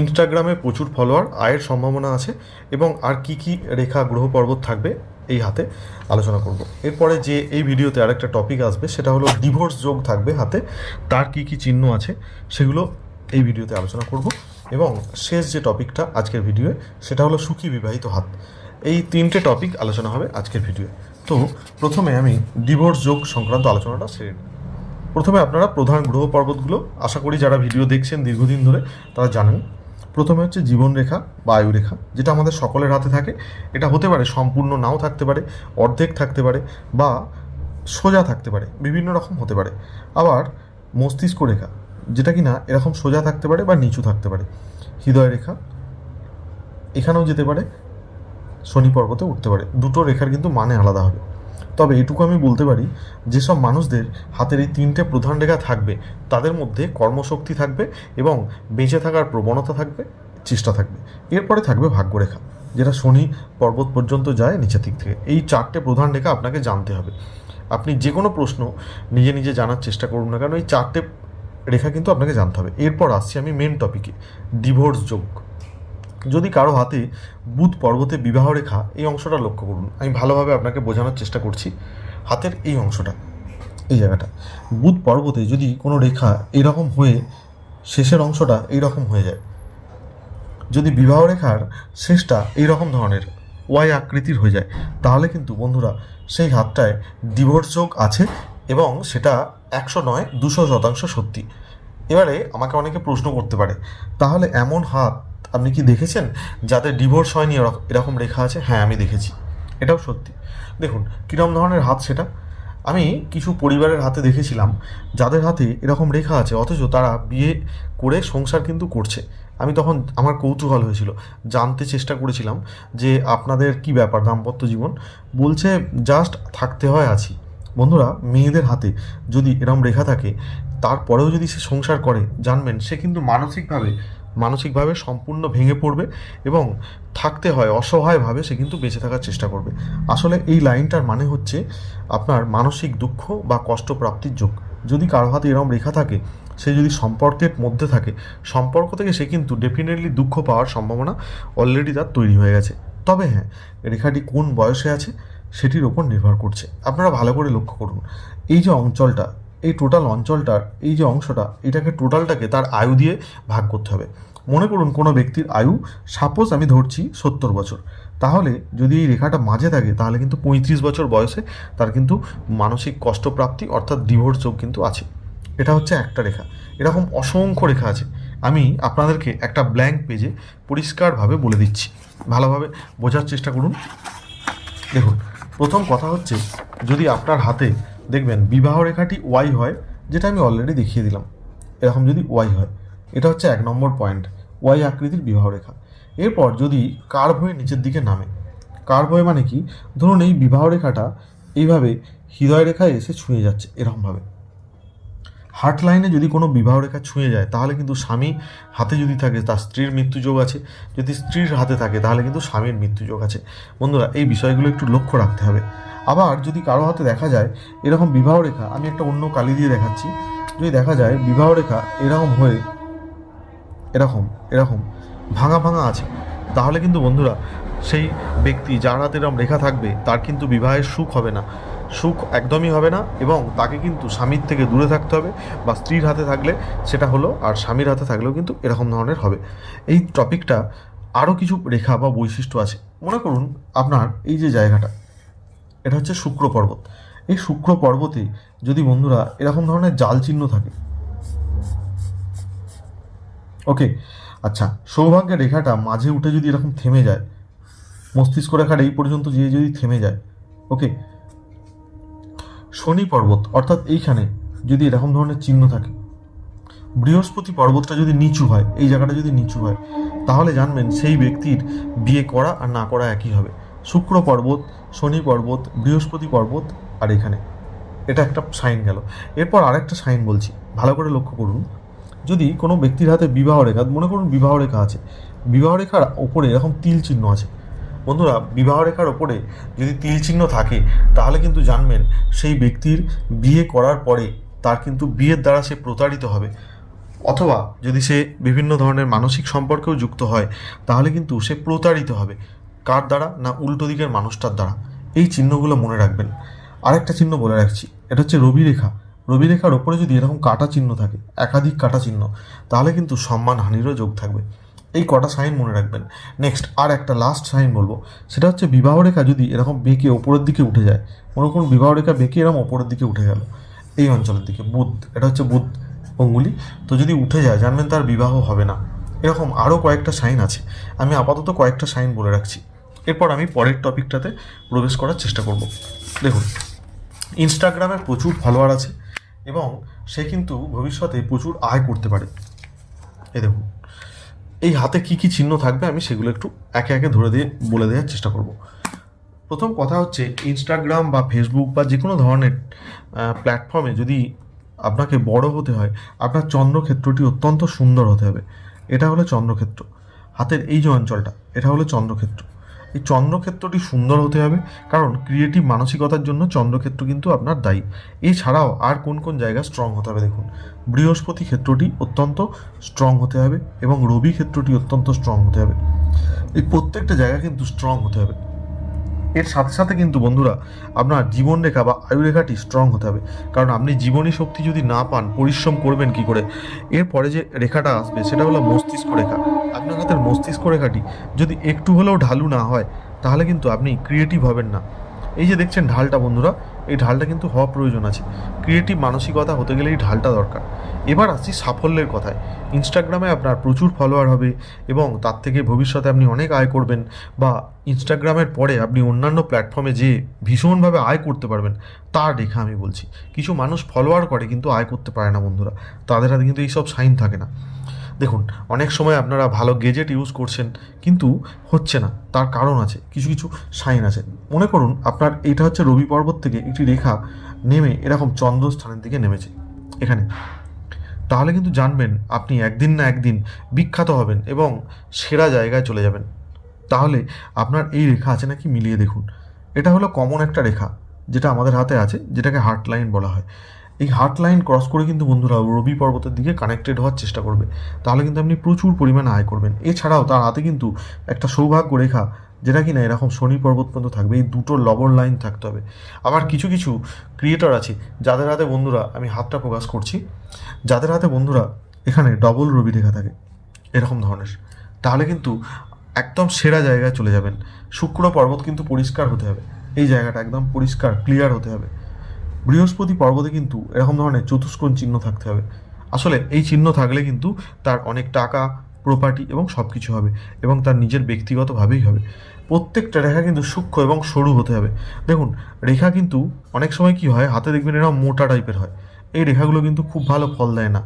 ইনস্টাগ্রামে প্রচুর ফলোয়ার আয়ের সম্ভাবনা আছে এবং আর কি কি রেখা গ্রহ পর্বত থাকবে এই হাতে আলোচনা করব। এরপরে যে এই ভিডিওতে আরেকটা টপিক আসবে, সেটা হলো ডিভোর্স যোগ থাকবে হাতে, তার কি কি চিহ্ন আছে সেগুলো এই ভিডিওতে আলোচনা করব এবং শেষ যে টপিকটা আজকের ভিডিওয়ে, সেটা হলো সুখী বিবাহিত হাত। এই তিনটে টপিক আলোচনা হবে আজকের ভিডিওয়ে। তো প্রথমে আমি ডিভোর্স যোগ সংক্রান্ত আলোচনাটা সেরে নিই প্রথমে আপনারা প্রধান গ্রহ পর্বতগুলো, আশা করি যারা ভিডিও দেখছেন দীর্ঘদিন ধরে, তারা জানেন প্রথমে হচ্ছে জীবনরেখা বা আয়ুরেখা, যেটা আমাদের সকলের হাতে থাকে। এটা হতে পারে সম্পূর্ণ নাও থাকতে পারে, অর্ধেক থাকতে পারে বা সোজা থাকতে পারে, বিভিন্ন রকম হতে পারে। আবার মস্তিষ্ক রেখা, যেটা কি না এরকম সোজা থাকতে পারে বা নিচু থাকতে পারে। হৃদয় রেখা, এখানেও যেতে পারে, শনি পর্বতে উঠতে পারে। দুটো রেখার কিন্তু মানে আলাদা হবে। তবে এটুকু আমি বলতে পারি, যেসব মানুষদের হাতের এই তিনটে প্রধান রেখা থাকবে, তাদের মধ্যে কর্মশক্তি থাকবে এবং বেঁচে থাকার প্রবণতা থাকবে, চেষ্টা থাকবে। এরপরে থাকবে ভাগ্যরেখা, যেটা শনি পর্বত পর্যন্ত যায় নিচের দিক থেকে। এই চারটে প্রধান রেখা আপনাকে জানতে হবে। আপনি যে কোনো প্রশ্ন নিজে নিজে জানার চেষ্টা করুন না কারণ এই চারটে রেখা কিন্তু আপনাকে জানতে হবে। এরপর আসছি আমি মেন টপিকে ডিভোর্স যোগ। যদি কারও হাতে বুধ পর্বতে বিবাহ রেখা এই অংশটা লক্ষ্য করুন। আমি ভালোভাবে আপনাকে বোঝানোর চেষ্টা করছি। হাতের এই অংশটা, এই জায়গাটা। বুধ পর্বতে যদি কোনো রেখা এরকম হয়ে শেষের অংশটা এইরকম হয়ে যায়, যদি বিবাহ রেখার শেষটা এই রকম ধরনের ওয়াই আকৃতির হয়ে যায়, তাহলে কিন্তু বন্ধুরা সেই হাতটায় ডিভোর্স যোগ আছে এবং সেটা একশো নয়, দুশো শতাংশ সত্যি। এবারে আমাকে অনেকে প্রশ্ন করতে পারে, তাহলে এমন হাত আপনি কি দেখেছেন? যাদের ডিভোর্স হয়নি, এরক- এরকম রেখা আছে? হ্যাঁ আমি দেখেছি। এটাও সত্যি। দেখুন কীরকম ধরনের হাত সেটা? আমি কিছু পরিবারের হাতে দেখেছিলাম, যাদের হাতে এরকম রেখা আছে, অথচ তারা বিয়ে করে সংসার কিন্তু করছে। আমি তখন আমার কৌতূহল হয়েছিল। জানতে চেষ্টা করেছিলাম যে আপনাদের কি ব্যাপার দাম্পত্য জীবন? বলছে, জাস্ট থাকতে হয় আছি। বন্ধুরা, মেয়েদের হাতে যদি এরম রেখা থাকে, তারপরেও যদি সে সংসার করে, জানবেন, সে কিন্তু মানসিকভাবে মানসিকভাবে সম্পূর্ণ ভেঙে পড়বে এবং থাকতে হয়, অসহায়ভাবে সে কিন্তু বেঁচে থাকার চেষ্টা করবে। আসলে এই লাইনটার মানে হচ্ছে আপনার মানসিক দুঃখ বা কষ্ট প্রাপ্তির যোগ। যদি কারও হাতে এরম রেখা থাকে, সে যদি সম্পর্কের মধ্যে থাকে, সম্পর্ক থেকে সে কিন্তু ডেফিনেটলি দুঃখ পাওয়ার সম্ভাবনা অলরেডি তার তৈরি হয়ে গেছে। তবে হ্যাঁ রেখাটি কোন বয়সে আছে, সেটির ওপর নির্ভর করছে। আপনারা ভালো করে লক্ষ্য করুন। এই যে অঞ্চলটা এই টোটাল অঞ্চলটার, এই যে অংশটা, এটাকে টোটালটাকে তার আয়ু দিয়ে ভাগ করতে হবে। মনে করুন কোনো ব্যক্তির আয়ু সাপোজ আমি ধরছি সত্তর বছর। তাহলে যদি এই রেখাটা মাঝে থাকে, তাহলে কিন্তু পঁয়ত্রিশ বছর বয়সে তার কিন্তু মানসিক কষ্টপ্রাপ্তি অর্থাৎ ডিভোর্স যোগ কিন্তু আছে। এটা হচ্ছে একটা রেখা। এরকম অসংখ্য রেখা আছে। আমি আপনাদেরকে একটা ব্ল্যাঙ্ক পেজে পরিষ্কারভাবে বলে দিচ্ছি। ভালোভাবে বোঝার চেষ্টা করুন। দেখুন, প্রথম কথা হচ্ছে, যদি আপনার হাতে দেখবেন বিবাহ রেখাটি ওয়াই হয়, যেটা আমি অলরেডি দেখিয়ে দিলাম। এরকম যদি ওয়াই হয়, এটা হচ্ছে এক নম্বর পয়েন্ট ওয়াই আকৃতির বিবাহ রেখা। এরপর যদি কার্ভ হয়ে নিচের দিকে নামে কার্ভ হয়ে মানে কি? ধরুন এই বিবাহ রেখাটা এইভাবে হৃদয় রেখায় এসে ছুঁয়ে যাচ্ছে, এরকমভাবে। হার্ট লাইনে যদি কোনো বিবাহ রেখা ছুঁয়ে যায়, তাহলে কিন্তু স্বামী হাতে যদি থাকে, তার স্ত্রীর মৃত্যু যোগ আছে। যদি স্ত্রীর হাতে থাকে, তাহলে কিন্তু স্বামীর মৃত্যু যোগ আছে। বন্ধুরা, এই বিষয়গুলো একটু লক্ষ্য রাখতে হবে। আবার যদি কারও হাতে দেখা যায় এরকম বিবাহ রেখা, আমি একটা অন্য কালি দিয়ে দেখাচ্ছি, যদি দেখা যায় বিবাহ রেখা এরকম হয়ে, এরকম এরকম, ভাঙা ভাঙা আছে, তাহলে কিন্তু বন্ধুরা সেই ব্যক্তি যার হাতে এরকম রেখা থাকবে, তার কিন্তু বিবাহের সুখ হবে না। সুখ একদমই হবে না এবং তাকে কিন্তু স্বামীর থেকে দূরে থাকতে হবে বা স্ত্রীর হাতে থাকলে সেটা হলো আর স্বামীর হাতে থাকলেও কিন্তু এরকম ধরনের হবে। এই টপিকটা আরও কিছু রেখা বা বৈশিষ্ট্য আছে। মনে করুন আপনার এই যে জায়গাটা এটা হচ্ছে শুক্র পর্বত। এই শুক্র পর্বতে যদি বন্ধুরা এরকম ধরনের জাল চিহ্ন থাকে ওকে আচ্ছা সৌভাগ্যের রেখাটা মাঝে উঠে যদি এরকম থেমে যায়, মস্তিষ্ক রেখার এই পর্যন্ত যেয়ে যদি থেমে যায় ওকে শনি পর্বত, অর্থাৎ এইখানে যদি এরকম ধরনের চিহ্ন থাকে, বৃহস্পতি পর্বতটা যদি নিচু হয়, এই জায়গাটা যদি নিচু হয়, তাহলে জানবেন সেই ব্যক্তির বিয়ে করা আর না করা একই হবে। শুক্র পর্বত, শনি পর্বত, বৃহস্পতি পর্বত আর এখানে। এটা একটা সাইন গেল। এরপর আরেকটা সাইন বলছি, ভালো করে লক্ষ্য করুন। যদি কোনো ব্যক্তির হাতে বিবাহ রেখা, মনে করুন বিবাহ রেখা আছে, বিবাহ রেখার ওপরে এরকম তিল চিহ্ন আছে। বন্ধুরা, বিবাহ রেখার ওপরে যদি তিল চিহ্ন থাকে, তাহলে কিন্তু জানবেন সেই ব্যক্তির বিয়ে করার পরে তার কিন্তু বিয়ের দ্বারা সে প্রতারিত হবে। অথবা যদি সে বিভিন্ন ধরনের মানসিক সম্পর্কেও যুক্ত হয়, তাহলে কিন্তু সে প্রতারিত হবে। কার দ্বারা না উল্টো দিকের মানুষটার দ্বারা? এই চিহ্নগুলো মনে রাখবেন। আরেকটা চিহ্ন বলে রাখছি। এটা হচ্ছে রবি রেখা রবি রেখার ওপরে যদি এরকম কাটা চিহ্ন থাকে, একাধিক কাটা চিহ্ন, তাহলে কিন্তু সম্মান হানিরও যোগ থাকবে। এই কটা সাইন মনে রাখবেন। নেক্সট আর একটা লাস্ট সাইন বলব। সেটা হচ্ছে বিবাহ রেখা যদি এরকম বেঁকে ওপরের দিকে উঠে যায়, মনে কোনো বিবাহ রেখা বেঁকে এরকম ওপরের দিকে উঠে গেল। এই অঞ্চলের দিকে, বুধ। এটা হচ্ছে বুধ অঙ্গুলি। তো যদি উঠে যায়, জানবেন তার বিবাহ হবে না। এরকম আরও কয়েকটা সাইন আছে। আমি আপাতত কয়েকটা সাইন বলে রাখছি। এরপর আমি পরের টপিকটাতে প্রবেশ করার চেষ্টা করব। দেখুন, ইনস্টাগ্রামে প্রচুর ফলোয়ার আছে এবং সে কিন্তু ভবিষ্যতে প্রচুর আয় করতে পারে। এ দেখুন, এই হাতে কি কি চিহ্ন থাকবে আমি সেগুলো একটু একে একে ধরে দিয়ে বলে দেওয়ার চেষ্টা করব। প্রথম কথা হচ্ছে, ইনস্টাগ্রাম বা ফেসবুক বা যে কোনো ধরনের প্ল্যাটফর্মে যদি আপনাকে বড় হতে হয়, আপনার চন্দ্রক্ষেত্রটি অত্যন্ত সুন্দর হতে হবে। এটা হলো চন্দ্রক্ষেত্র। হাতের এই যে অঞ্চলটা, এটা হলো চন্দ্রক্ষেত্র। এই চন্দ্রক্ষেত্রটি সুন্দর হতে হবে, কারণ ক্রিয়েটিভ মানসিকতার জন্য চন্দ্রক্ষেত্র কিন্তু আপনার দায়ী। এছাড়াও আর কোন কোন জায়গা স্ট্রং হতে হবে দেখুন। বৃহস্পতি ক্ষেত্রটি অত্যন্ত স্ট্রং হতে হবে এবং রবি ক্ষেত্রটি অত্যন্ত স্ট্রং হতে হবে। এই প্রত্যেকটা জায়গা কিন্তু স্ট্রং হতে হবে। এর সাথে সাথে কিন্তু বন্ধুরা, আপনার জীবনরেখা বা আয়ুরেখাটি স্ট্রং হতে হবে। কারণ আপনি জীবনী শক্তি যদি না পান, পরিশ্রম করবেন কি করে? এরপরে যে রেখাটা আসবে, সেটা হলো মস্তিষ্ক রেখা। আপনার হাতের মস্তিষ্ক রেখাটি যদি একটু হলেও ঢালু না হয়, তাহলে কিন্তু আপনি ক্রিয়েটিভ হবেন না। এই যে দেখছেন ঢালটা বন্ধুরা এই ঢালটা কিন্তু হওয়া প্রয়োজন আছে। ক্রিয়েটিভ মানসিকতা হতে গেলে এই ঢালটা দরকার। এবার আসছি সাফল্যের কথায়। ইনস্টাগ্রামে আপনার প্রচুর ফলোয়ার হবে এবং তার থেকে ভবিষ্যতে আপনি অনেক আয় করবেন বা ইনস্টাগ্রামের পরে আপনি অন্যান্য প্ল্যাটফর্মে যে ভীষণভাবে আয় করতে পারবেন, তার রেখা আমি বলছি। কিছু মানুষ ফলোয়ার করে কিন্তু আয় করতে পারে না বন্ধুরা। তাদের হাতে কিন্তু এইসব সাইন থাকে না। দেখুন, অনেক সময় আপনারা ভালো গেজেট ইউজ করছেন, কিন্তু হচ্ছে না, তার কারণ আছে, কিছু কিছু সাইন আছে। মনে করুন, আপনার এটা হচ্ছে রবি পর্বত থেকে একটি রেখা নেমে এরকম চন্দ্রস্থানের দিকে নেমেছে, এখানে। তাহলে কিন্তু জানবেন, আপনি একদিন না একদিন বিখ্যাত হবেন এবং সেরা জায়গায় চলে যাবেন। তাহলে আপনার এই রেখা আছে নাকি মিলিয়ে দেখুন। এটা হলো কমন একটা রেখা, যেটা আমাদের হাতে আছে, যেটাকে হার্ট লাইন বলা হয়। এই হার্ট লাইন ক্রস করে কিন্তু বন্ধুরা রবি পর্বতের দিকে কানেক্টেড হওয়ার চেষ্টা করবে। তাহলে কিন্তু আপনি প্রচুর পরিমাণে আয় করবেন। এছাড়াও তার হাতে কিন্তু একটা সৌভাগ্য রেখা, যেটা কিনা এরকম শনি পর্বত পর্যন্ত থাকবে, এই দুটো লবর লাইন থাকতে হবে। আবার কিছু কিছু ক্রিয়েটর আছে, যাদের হাতে বন্ধুরা, আমি হাতটা প্রকাশ করছি, যাদের হাতে বন্ধুরা এখানে ডবল রবি রেখা থাকে, এরকম ধরনের। তাহলে কিন্তু একদম সেরা জায়গায় চলে যাবেন। শুক্র পর্বত কিন্তু পরিষ্কার হতে হবে। এই জায়গাটা একদম পরিষ্কার ক্লিয়ার হতে হবে। বৃহস্পতি পর্বতে কিন্তু এরকম ধরনের চতুষ্কোণ চিহ্ন থাকতে হবে। আসলে এই চিহ্ন থাকলে কিন্তু তার অনেক টাকা প্রপার্টি এবং সব কিছু হবে এবং তার নিজের ব্যক্তিগতভাবেই হবে। প্রত্যেকটা রেখা কিন্তু সূক্ষ্ম এবং সরু হতে হবে। দেখুন, রেখা কিন্তু অনেক সময় কি হয়, হাতে দেখবেন এরকম মোটা টাইপের হয়। এই রেখাগুলো কিন্তু খুব ভালো ফল দেয় না।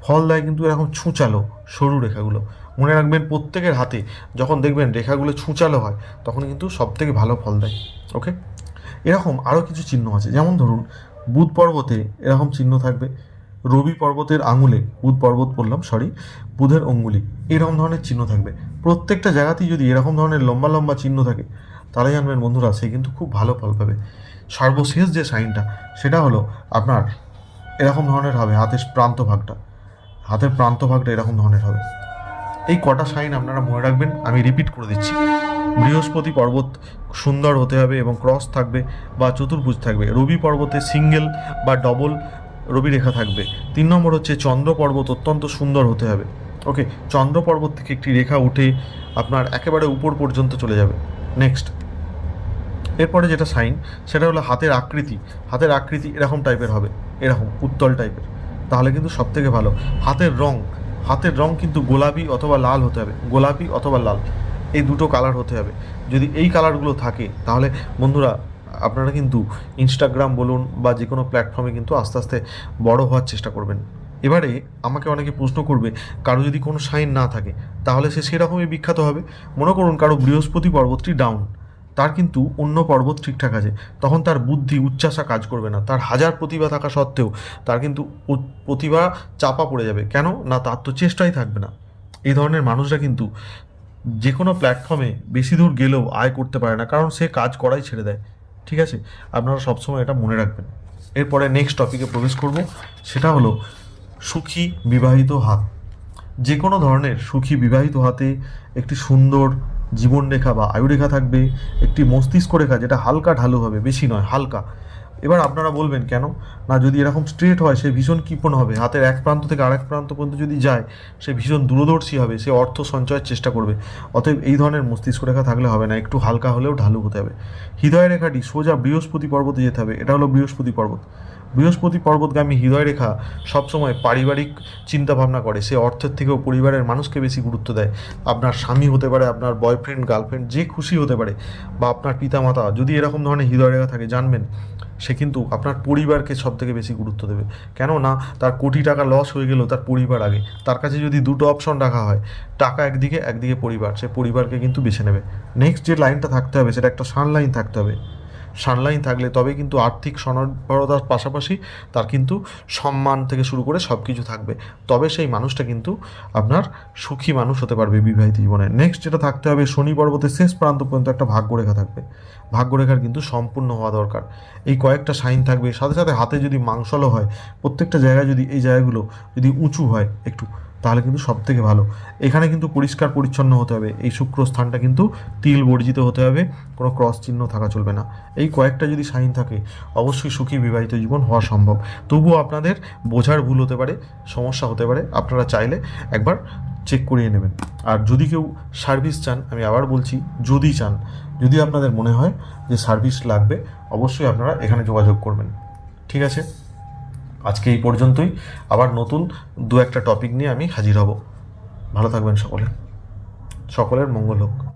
ফল দেয় কিন্তু এরকম ছুঁচালো, সরু রেখাগুলো। মনে রাখবেন প্রত্যেকের হাতে যখন দেখবেন রেখাগুলো ছুঁচালো হয়, তখন কিন্তু সব থেকে ভালো ফল দেয়। ওকে এরকম আরও কিছু চিহ্ন আছে। যেমন ধরুন, বুধ পর্বতে এরকম চিহ্ন থাকবে। রবি পর্বতের আঙুলে, বুধ পর্বত বললাম সরি বুধের অঙ্গুলি, এরকম ধরনের চিহ্ন থাকবে। প্রত্যেকটা জায়গাতেই যদি এরকম ধরনের লম্বা লম্বা চিহ্ন থাকে তাহলে জানবেন বন্ধুরা, সে কিন্তু খুব ভালো ফল পাবে। সর্বশেষ যে সাইনটা, সেটা হলো আপনার এরকম ধরনের হবে, হাতের প্রান্ত ভাগটা। হাতের প্রান্ত ভাগটা এরকম ধরনের হবে। এই কটা সাইন আপনারা মনে রাখবেন, আমি রিপিট করে দিচ্ছি। বৃহস্পতি পর্বত সুন্দর হতে হবে এবং ক্রস থাকবে বা চতুর্ভুজ থাকবে। রবি পর্বতে সিঙ্গেল বা ডবল রবি রেখা থাকবে। তিন নম্বর হচ্ছে চন্দ্র পর্বত অত্যন্ত সুন্দর হতে হবে। ওকে চন্দ্র পর্বত থেকে একটি রেখা উঠে আপনার একেবারে উপর পর্যন্ত চলে যাবে। নেক্সট এরপরে যেটা সাইন, সেটা হলো হাতের আকৃতি। হাতের আকৃতি এরকম টাইপের হবে, এরকম উত্তল টাইপের। তাহলে কিন্তু সব থেকে ভালো। হাতের রং হাতের রং কিন্তু গোলাপি অথবা লাল হতে হবে। গোলাপি অথবা লাল। এই দুটো কালার হতে হবে। যদি এই কালারগুলো থাকে, তাহলে বন্ধুরা, আপনারা কিন্তু ইনস্টাগ্রাম বলুন বা যে কোনো প্ল্যাটফর্মে কিন্তু আস্তে আস্তে বড় হওয়ার চেষ্টা করবেন। এবারে আমাকে অনেকে প্রশ্ন করবে, কারও যদি কোনো সাইন না থাকে, তাহলে সে সেরকমই বিখ্যাত হবে। মনে করুন কারও বৃহস্পতি পর্বতটি ডাউন তার কিন্তু অন্য পর্বত ঠিকঠাক আছে, তখন তার বুদ্ধি উচ্চাসা কাজ করবে না। তার হাজার প্রতিভা থাকা সত্ত্বেও তার কিন্তু প্রতিভা চাপা পড়ে যাবে। কেন? না, তার তো চেষ্টাই থাকবে না। এই ধরনের মানুষরা কিন্তু যে কোনো প্ল্যাটফর্মে বেশি দূর গেলেও আয় করতে পারে না, কারণ সে কাজ করাই ছেড়ে দেয়। ঠিক আছে? আপনারা সবসময় এটা মনে রাখবেন। এরপরে নেক্সট টপিকে প্রবেশ করব। সেটা হলো সুখী বিবাহিত হাত। যে কোনো ধরনের সুখী বিবাহিত হাতে একটি সুন্দর জীবনরেখা বা আয়ুরেখা থাকবে, একটি মস্তিষ্ক রেখা যেটা হালকা ঢালু হবে, বেশি নয়, হালকা। এবার আপনারা বলবেন কেন? না, যদি এরকম স্ট্রেট হয়, সে ভীষণ কৃপণ হবে। হাতের এক প্রান্ত থেকে আরেক প্রান্ত পর্যন্ত যদি যায়, সে ভীষণ দূরদর্শী হবে, সে অর্থ সঞ্চয়ের চেষ্টা করবে। অতএব এই ধরনের মস্তিষ্ক রেখা থাকলে হবে না, একটু হালকা হলেও ঢালু হতে হবে। হৃদয় রেখাটি সোজা বৃহস্পতি পর্বতে যেতে হবে, এটা হলো বৃহস্পতি পর্বত। বৃহস্পতি পর্বতগামী হৃদয় রেখা সবসময় পারিবারিক চিন্তাভাবনা করে, সে অর্থের থেকেও পরিবারের মানুষকে বেশি গুরুত্ব দেয়। আপনার স্বামী হতে পারে, আপনার বয়ফ্রেন্ড গার্লফ্রেন্ড যে খুশি হতে পারে, বা আপনার পিতামাতা, যদি এরকম ধরনের হৃদয় রেখা থাকে, জানবেন সে কিন্তু আপনার পরিবারকে সব থেকে বেশি গুরুত্ব দেবে। কেন না তার কোটি টাকা লস হয়ে গেলেও তার পরিবার আগে। তার কাছে যদি দুটো অপশন রাখা হয়, টাকা একদিকে একদিকে পরিবার। সে পরিবারকে কিন্তু বেছে নেবে। নেক্সট যে লাইনটা থাকতে হবে, সেটা একটা সান লাইন থাকতে হবে। সানলাইন থাকলে তবে কিন্তু আর্থিক স্বনির্ভরতার পাশাপাশি তার কিন্তু সম্মান থেকে শুরু করে সব কিছু থাকবে। তবে সেই মানুষটা কিন্তু আপনার সুখী মানুষ হতে পারবে বিবাহিত জীবনে। নেক্সট যেটা থাকতে হবে, শনি পর্বতের শেষ প্রান্ত পর্যন্ত একটা ভাগ্যরেখা থাকবে। ভাগ্যরেখার কিন্তু সম্পূর্ণ হওয়া দরকার। এই কয়েকটা সাইন থাকবে। সাথে সাথে হাতে যদি মাংসলও হয়, প্রত্যেকটা জায়গায় যদি এই জায়গাগুলো যদি উঁচু হয় একটু তাহলে কিন্তু সব থেকে ভালো। এখানে কিন্তু পরিষ্কার পরিচ্ছন্ন হতে হবে। এই শুক্র স্থানটা কিন্তু তিল বর্জিত হতে হবে। কোনো ক্রস চিহ্ন থাকা চলবে না। এই কয়েকটা যদি সাইন থাকে, অবশ্যই সুখী বিবাহিত জীবন হওয়া সম্ভব। তবুও আপনাদের বোঝার ভুল হতে পারে, সমস্যা হতে পারে। আপনারা চাইলে একবার চেক করিয়ে নেবেন। আর যদি কেউ সার্ভিস চান, আমি আবার বলছি, যদি চান, যদি আপনাদের মনে হয় যে সার্ভিস লাগবে, অবশ্যই আপনারা এখানে যোগাযোগ করবেন। ঠিক আছে? আজকে এই পর্যন্তই। আবার নতুন দু একটা টপিক নিয়ে আমি হাজির হব। ভালো থাকবেন সকলে। সকলের মঙ্গল হোক।